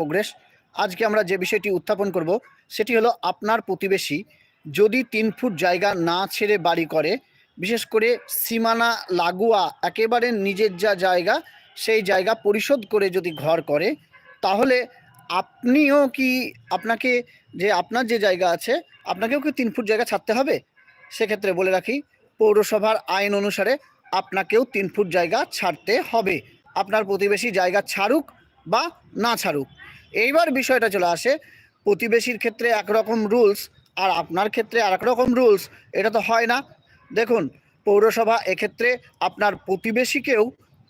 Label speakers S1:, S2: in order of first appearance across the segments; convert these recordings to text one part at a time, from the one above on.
S1: Progress আজকে আমরা যে বিষয়টি উত্থাপন করব, সেটি হলো আপনার প্রতিবেশী যদি তিন ফুট জায়গা না ছেড়ে বাড়ি করে, বিশেষ করে সীমানা লাগোয়া, একেবারে নিজের যা জায়গা, সেই জায়গা পরিশোধ করে যদি ঘর করে, তাহলে আপনিও কি আপনাকে যে আপনার যে জায়গা আছে, আপনাকেও কি তিন ফুট জায়গা ছাড়তে হবে? সেক্ষেত্রে বলে রাখি, পৌরসভার আইন অনুসারে আপনাকেও তিন ফুট জায়গা ছাড়তে হবে। আপনার প্রতিবেশী জায়গা ছাড়ুক বা না ছাড়ুক। এইবার বিষয়টা চলে আসে, প্রতিবেশীর ক্ষেত্রে একরকম রুলস আর আপনার ক্ষেত্রে আর রকম রুলস এটা তো হয় না। দেখুন, পৌরসভা এক্ষেত্রে আপনার প্রতিবেশীকেও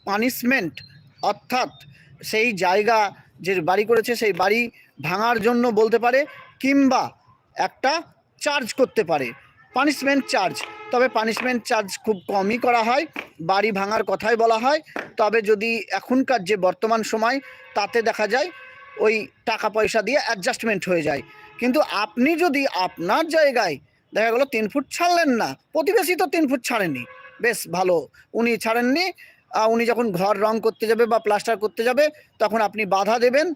S1: পানিশমেন্ট অর্থাৎ সেই জায়গা যে বাড়ি করেছে সেই বাড়ি ভাঙার জন্য বলতে পারে কিংবা একটা চার্জ করতে পারে। পানিশমেন্ট চার্জ তবে পানিশমেন্ট চার্জ খুব কমই করা হয়, বাড়ি ভাঙার কথাই বলা হয়। তবে যদি এখনকার যে বর্তমান সময়, তাতে দেখা যায় ওই টাকা পয়সা দিয়ে অ্যাডজাস্টমেন্ট হয়ে যায়। কিন্তু আপনি যদি আপনার জায়গায় দেখা গেলো তিন ফুট ছাড়লেন না, প্রতিবেশী তো তিন ফুট ছাড়েননি বেশ ভালো, উনি ছাড়েননি উনি যখন ঘর রং করতে যাবে বা প্লাস্টার করতে যাবে, তখন আপনি বাধা দেবেন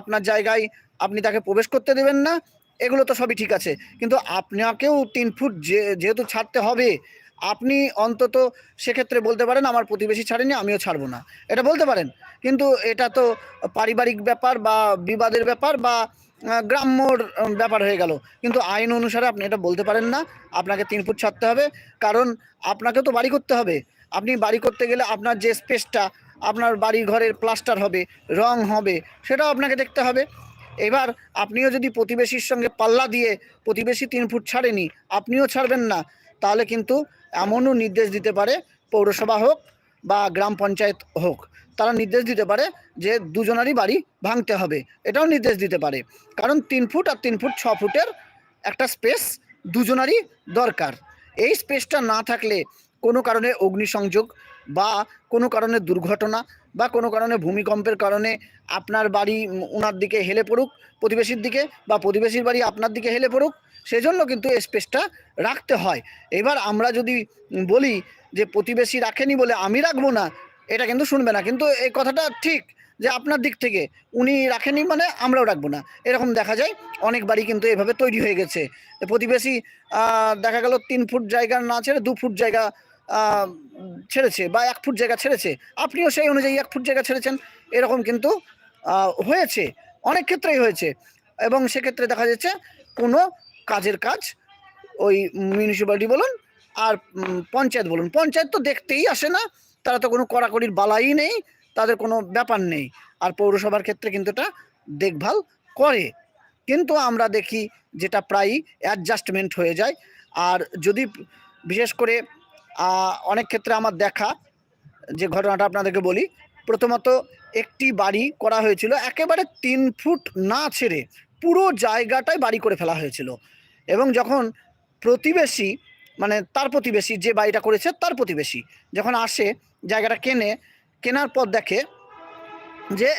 S1: আপনার জায়গায় আপনি তাকে প্রবেশ করতে দেবেন না। এগুলো তো সবই ঠিক আছে। কিন্তু আপনাকেও তিন ফুট যে, যেহেতু ছাড়তে হবে, আপনি অন্তত সেক্ষেত্রে বলতে পারেন, আমার প্রতিবেশী ছাড়েনি, আমিও ছাড়বো না। এটা বলতে পারেন। কিন্তু এটা তো পারিবারিক ব্যাপার বা বিবাদের ব্যাপার বা গ্রাম্যর ব্যাপার হয়ে গেল। কিন্তু আইন অনুসারে আপনি এটা বলতে পারেন না, আপনাকে তিন ফুট ছাড়তে হবে। কারণ আপনাকে তো বাড়ি করতে হবে। আপনি বাড়ি করতে গেলে আপনার যে স্পেসটা, আপনার বাড়ি ঘরের প্লাস্টার হবে, রং হবে, সেটাও আপনাকে দেখতে হবে। এবার আপনিও যদি প্রতিবেশীর সঙ্গে পাল্লা দিয়ে প্রতিবেশী তিন ফুট ছাড়েনি, আপনিও ছাড়বেন না। তাহলে কিন্তু এমনও নির্দেশ দিতে পারে পৌরসভা হোক বা গ্রাম পঞ্চায়েত হোক, তারা নির্দেশ দিতে পারে যে দুজনারই বাড়ি ভাঙতে হবে। এটাও নির্দেশ দিতে পারে। কারণ তিন ফুট আর তিন ফুট ছ ফুটের একটা স্পেস দুজনারই দরকার। এই স্পেসটা না থাকলে কোনো কারণে অগ্নিসংযোগ বা কোনো কারণে দুর্ঘটনা বা কোনো কারণে ভূমিকম্পের কারণে আপনার বাড়ি ওনার দিকে হেলে পড়ুক, প্রতিবেশীর দিকে বা প্রতিবেশীর বাড়ি আপনার দিকে হেলে পড়ুক, সেজন্য কিন্তু স্পেসটা রাখতে হয়। এবার আমরা যদি বলি যে প্রতিবেশী রাখেনি বলে আমি রাখব না, এটা কিন্তু শুনবে না। কিন্তু এই কথাটা ঠিক যে আপনার দিক থেকে উনি রাখেনি মানে আমরাও রাখব না। এরকম দেখা যায়, অনেক বাড়ি কিন্তু এভাবে তৈরি হয়ে গেছে। প্রতিবেশী দেখা গেল তিন ফুট জায়গা না ছেড়ে দু ফুট জায়গা ছেড়েছে বা এক ফুট জায়গা ছেড়েছে। আপনিও সেই অনুযায়ী এক ফুট জায়গা ছেড়েছেন। এরকম কিন্তু হয়েছে। অনেক ক্ষেত্রেই হয়েছে। এবং সেক্ষেত্রে দেখা যাচ্ছে, কোনো কাজের কাজ ওই মিউনিসিপ্যালিটি বলুন আর পঞ্চায়েত বলুন। পঞ্চায়েত তো দেখতেই আসে না। তারা তো কোনো কড়াকড়ির বালাই নেই। তাদের কোনো ব্যাপার নেই। আর পৌরসভার ক্ষেত্রে কিন্তু এটা দেখভাল করে। কিন্তু আমরা দেখি যেটা প্রায়ই অ্যাডজাস্টমেন্ট হয়ে যায়। আর যদি বিশেষ করে অনেক ক্ষেত্রে আমার দেখা, যে ঘটনাটা আপনাদেরকে বলি। প্রথমত, একটি বাড়ি করা হয়েছিল, একেবারে তিন ফুট না ছেড়ে পুরো জায়গাটাই বাড়ি করে ফেলা হয়েছিল। এবং যখন প্রতিবেশী মানে তার প্রতিবেশী, যে বাড়িটা করেছে তার প্রতিবেশী, যখন আসে, জায়গাটা কেনে, কেনার পর দেখে যে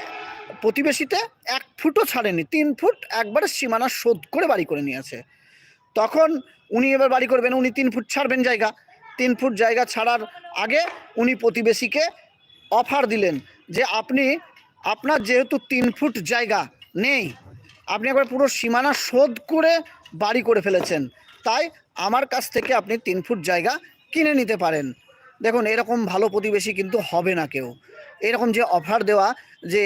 S1: প্রতিবেশীতে এক ফুটও ছাড়েনি, তিন ফুট একবারে সীমানা শোধ করে বাড়ি করে নিয়েছে তখন উনি এবার বাড়ি করবেন, উনি তিন ফুট ছাড়বেন জায়গা। তিন ফুট জায়গা ছাড়ার আগে উনি প্রতিবেশীকে অফার দিলেন যে আপনি, আপনার যেহেতু তিন ফুট জায়গা নেই, আপনি একবার পুরো সীমানা শোধ করে বাড়ি করে ফেলেছেন, তাই আমার কাছ থেকে আপনি তিন ফুট জায়গা কিনে নিতে পারেন। দেখুন, এরকম ভালো প্রতিবেশী কিন্তু হবে না কেউ। এরকম যে অফার দেওয়া যে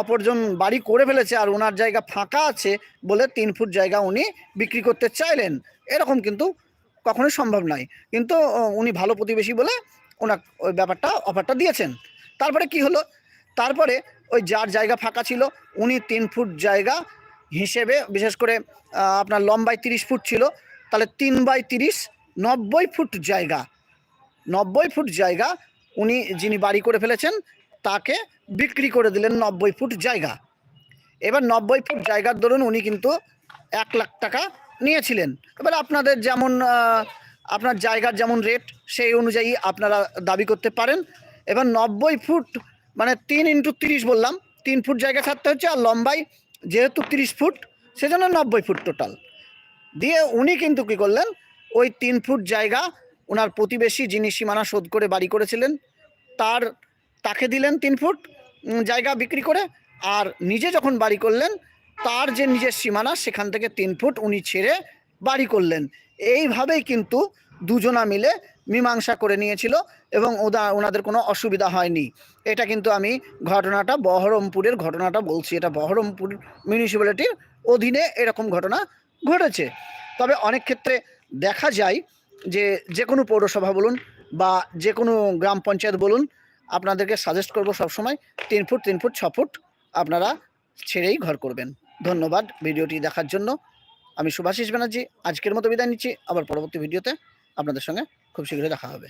S1: অপরজন বাড়ি করে ফেলেছে আর ওনার জায়গা ফাঁকা আছে বলে তিন ফুট জায়গা উনি বিক্রি করতে চাইলেন, এরকম কিন্তু কখনোই সম্ভব নয়। কিন্তু উনি ভালো প্রতিবেশী বলে ওনার ওই ব্যাপারটা অফারটা দিয়েছেন। তারপরে কি হলো? তারপরে ওই যার জায়গা ফাঁকা ছিল, উনি তিন ফুট জায়গা হিসেবে, বিশেষ করে আপনার লম্বায় তিরিশ ফুট ছিল, তাহলে তিন বাই তিরিশ নব্বই ফুট জায়গা। নব্বই ফুট জায়গা উনি, যিনি বাড়ি করে ফেলেছেন, তাকে বিক্রি করে দিলেন নব্বই ফুট জায়গা। এবার নব্বই ফুট জায়গার দরুন উনি কিন্তু এক লাখ টাকা নিয়েছিলেন। এবার আপনাদের যেমন আপনার জায়গার যেমন রেট সেই অনুযায়ী আপনারা দাবি করতে পারেন। এবার নব্বই ফুট মানে তিন ইন্টু তিরিশ বললাম, তিন ফুট জায়গা ছাড়তে হচ্ছে আর লম্বাই যেহেতু তিরিশ ফুট, সেজন্য নব্বই ফুট টোটাল দিয়ে উনি কিন্তু কি করলেন, ওই তিন ফুট জায়গা ওনার প্রতিবেশী যিনি সীমানা শোধ করে বাড়ি করেছিলেন, তার, তাকে দিলেন তিন ফুট জায়গা বিক্রি করে, আর নিজে যখন বাড়ি করলেন তার যে নিজের সীমানা, সেখান থেকে তিন ফুট উনি ছেড়ে বাড়ি করলেন। এইভাবেই কিন্তু দুজনা মিলে মীমাংসা করে নিয়েছিল এবং ওদা, ওনাদের কোনো অসুবিধা হয়নি। এটা কিন্তু আমি ঘটনাটা বহরমপুরের ঘটনাটা বলছি। এটা বহরমপুর মিউনিসিপ্যালিটির অধীনে এরকম ঘটনা ঘটেছে। তবে অনেক ক্ষেত্রে দেখা যায় যে যে কোনো পৌরসভা বলুন বা যে কোনো গ্রাম পঞ্চায়েত বলুন, আপনাদেরকে সাজেস্ট করব সবসময়, তিন ফুট তিন ফুট, ছ ফুট আপনারা ছেড়েই ঘর করবেন। ধন্যবাদ ভিডিওটি দেখার জন্য। আমি সুভাষিস ব্যানার্জি, আজকের মতো বিদায় নিচ্ছি। আবার পরবর্তী ভিডিওতে আপনাদের সঙ্গে খুব শীঘ্রই দেখা হবে।